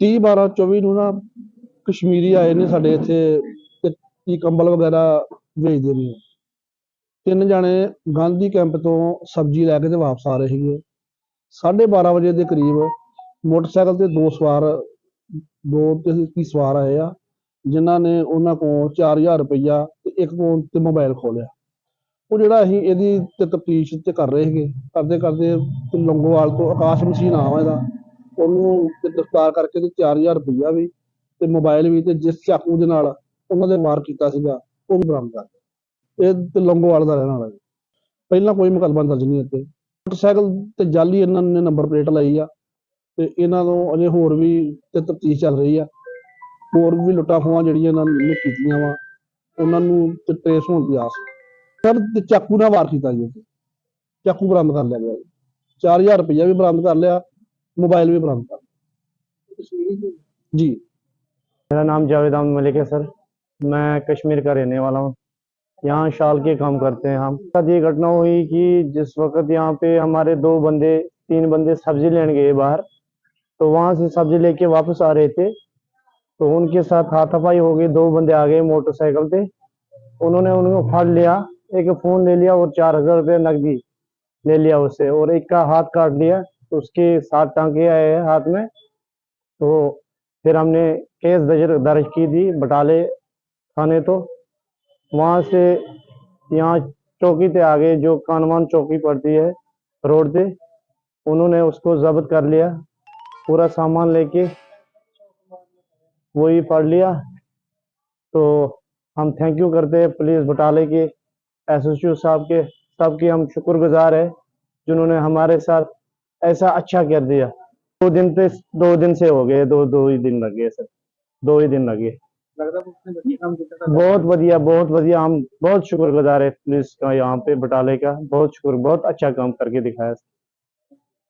30 12 24 ਨੂੰ ਨਾ ਕਸ਼ਮੀਰੀ ਆਏ ਨੇ ਸਾਡੇ ਇੱਥੇ ਤੇ ਕੰਬਲ ਵਗੈਰਾ ਵੇਚਦੇ ਨੇ। ਤਿੰਨ ਜਾਣੇ ਗਾਂਧੀ ਕੈਂਪ ਤੋਂ ਸਬਜ਼ੀ ਲੈ ਕੇ ਤੇ ਵਾਪਸ ਆ ਰਹੇ ਸੀਗੇ। 12:30 ਵਜੇ ਦੇ ਕਰੀਬ ਮੋਟਰਸਾਈਕਲ ਤੇ ਦੋ ਸਵਾਰ, ਦੋ ਤੇ ਸਵਾਰ ਆਏ ਆ, ਜਿਨ੍ਹਾਂ ਨੇ ਉਹਨਾਂ ਕੋਲ 4000 ਰੁਪਈਆ ਤੇ ਇੱਕ ਕੋਲ ਤੇ ਮੋਬਾਈਲ ਖੋਲਿਆ ਉਹ ਜਿਹੜਾ ਅਸੀਂ ਇਹਦੀ ਤੇ ਤਫਤੀਸ਼ ਤੇ ਕਰ ਰਹੇ ਸੀਗੇ। ਕਰਦੇ ਕਰਦੇ ਤੇ ਲੰਗੋਵਾਲ ਤੋਂ ਆਕਾਸ਼ ਮਸੀਹ ਨਾਮ ਆ ਇਹਦਾ। ਉਹਨੂੰ ਗ੍ਰਿਫਤਾਰ ਕਰਕੇ ਤੇ 4000 ਰੁਪਈਆ ਵੀ ਤੇ ਮੋਬਾਈਲ ਵੀ ਤੇ ਜਿਸ ਚਾਕੂ ਦੇ ਨਾਲ ਉਹਨਾਂ ਦੇ ਵਾਰ ਕੀਤਾ ਸੀਗਾ, ਉਹ ਵੀ ਬਰਾਮਦ ਕਰ ਲਿਆ। ਇਹ ਤੇ ਲੰਗੋਵਾਲ ਦਾ ਰਹਿਣ ਵਾਲਾ ਜੀ। ਪਹਿਲਾਂ ਕੋਈ ਮੁਕੱਦਮਾ ਦਰਜ ਨਹੀਂ ਇੱਥੇ। ਮੋਟਰਸਾਈਕਲ ਤੇ ਜਾਲੀ ਇਹਨਾਂ ਨੇ ਨੰਬਰ ਪਲੇਟ ਲਾਈ ਆ ਤੇ ਇਹਨਾਂ ਨੂੰ ਅਜੇ ਹੋਰ ਵੀ ਤੇ ਤਫਤੀਸ਼ ਚੱਲ ਰਹੀ ਆ। ਹੋਰ ਵੀ ਲੁੱਟਾਂ ਖੋਹਾਂ ਜਿਹੜੀਆਂ ਇਹਨਾਂ ਨੇ ਕੀਤੀਆਂ ਵਾ, ਉਹਨਾਂ ਨੂੰ ਤੇ ਟ੍ਰੇਸ ਹੋਣ ਦੀ ਆਸ। ਸਰ, ਤੇ ਚਾਕੂ ਨਾਲ ਵਾਰ ਕੀਤਾ ਜੀ ਚਾਕੂ ਬਰਾਮਦ ਕਰ ਲਿਆ ਗਿਆ ਜੀ। 4000 ਰੁਪਇਆ ਵੀ ਬਰਾਮਦ ਕਰ ਲਿਆ। موبائل میں فراہم کر جی۔ میرا نام جاوید احمد ملک ہے سر۔ میں کشمیر کا رہنے والا ہوں۔ یہاں شال کے کام کرتے ہیں ہم۔ ساتھ یہ گھٹنا ہوئی کہ جس وقت یہاں پہ ہمارے دو بندے، تین بندے سبزی لینے گئے باہر، تو وہاں سے سبزی لے کے واپس آ رہے تھے۔ تو ان کے ساتھ ہاتھ پائی ہو گئی، دو بندے آ گئے موٹر سائیکل پہ۔ انہوں نے ان کو پھڑ لیا، ایک فون لے لیا اور چار ہزار روپے نقدی لے لیا اس سے، اور ایک کا ہاتھ کاٹ لیا۔ تو اس کی ساتھ ٹانکیاں آئے ہاتھ میں۔ تو پھر ہم نے کیس درج کی دی بٹالے تھانے تو۔ وہاں سے یہاں چوکی تھے آگے جو کانوان چوکی پڑتی ہے روڈ پہ انہوں نے اس کو ضبط کر لیا، پورا سامان لے کے وہی پڑھ لیا۔ تو ہم تھینک یو کرتے ہیں پولیس بٹالے کے ایس ایس صاحب کے، سب کے ہم شکر گزار ہیں جنہوں نے ہمارے ساتھ ایسا اچھا کر دیا۔ دو دن پہ دو دن سے ہو گئے دو دو ہی دن لگے سر۔ دو ہی دن لگے بہت ودیا بہت ودیا۔ ہم بہت شکر گزار ہے پولیس کا یہاں پہ بٹالے کا۔ بہت شکر بہت اچھا کام کر کے دکھایا۔ سر